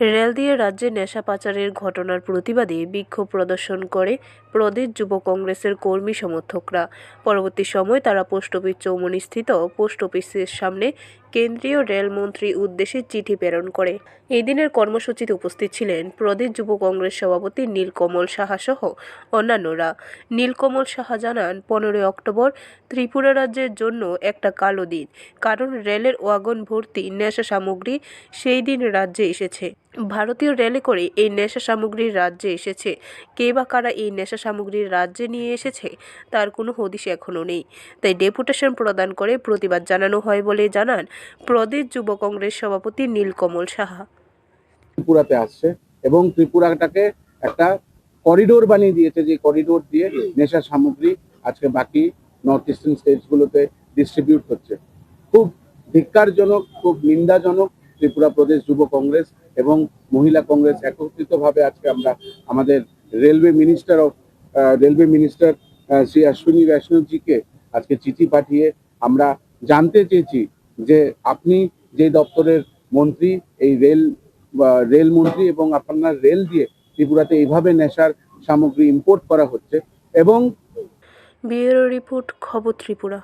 Rail দিয়ে রাজ্যে নেশা পাচারের ঘটনার প্রতিবাদে বিক্ষোভ প্রদর্শন করে প্রদেশ যুব কংগ্রেসের কর্মী সমর্থকরা। পরবর্তী সময় তারা পোস্ট অফিস চৌমনি স্থিত পোস্ট অফিসের সামনে কেন্দ্রীয় রেলমন্ত্রী উদ্দেশ্যে চিঠি প্রেরণ করে। এই দিনের কর্মসূচিতে উপস্থিত ছিলেন প্রদেশ যুব কংগ্রেস সভাপতি নীলকমল সাহা সহ অন্যান্যরা। নীলকমল সাহা জানান, পনেরোই অক্টোবর ত্রিপুরা রাজ্যের জন্য একটা কালো দিন, কারণ রেলের ওয়াগন ভর্তি নেশা সামগ্রী সেই দিন রাজ্যে এসেছে। ভারতীয় রেলে করে এই নেশা সামগ্রীর রাজ্যে এসেছে। কে বা কারা এই নেশা সামগ্রীর রাজ্যে নিয়ে এসেছে, তার কোনো হদিশ এখনও নেই। তাই ডেপুটেশন প্রদান করে প্রতিবাদ জানানো হয় বলে জানান প্রদেশ যুব কংগ্রেস সভাপতি নীলকমল সাহা। ত্রিপুরাতে আসছে এবং ত্রিপুরাটাকে একটা করিডোর বানিয়ে দিয়েছে যে করিডোর দিয়ে নেশা সামগ্রী আজকে বাকি নর্থ ইস্টার্ন স্টেটসগুলোতে ডিস্ট্রিবিউট হচ্ছে। খুব ধিক্কারজনক, খুব নিন্দাজনক ত্রিপুরা প্রদেশ যুব কংগ্রেস এবং মহিলা কংগ্রেস একত্রিতভাবে আজকে আমরা আমাদের railway minister of railway minister Shri Ashwini বৈষ্ণবজিকে আজকে চিঠি পাঠিয়ে আমরা জানতে চেয়েছি যে আপনি যে দপ্তরের মন্ত্রী, এই রেল রেল মন্ত্রী এবং আপনার রেল দিয়ে ত্রিপুরাতে এইভাবে নেশার সামগ্রী ইম্পোর্ট করা হচ্ছে এবং রিপোর্ট, খবর ত্রিপুরা।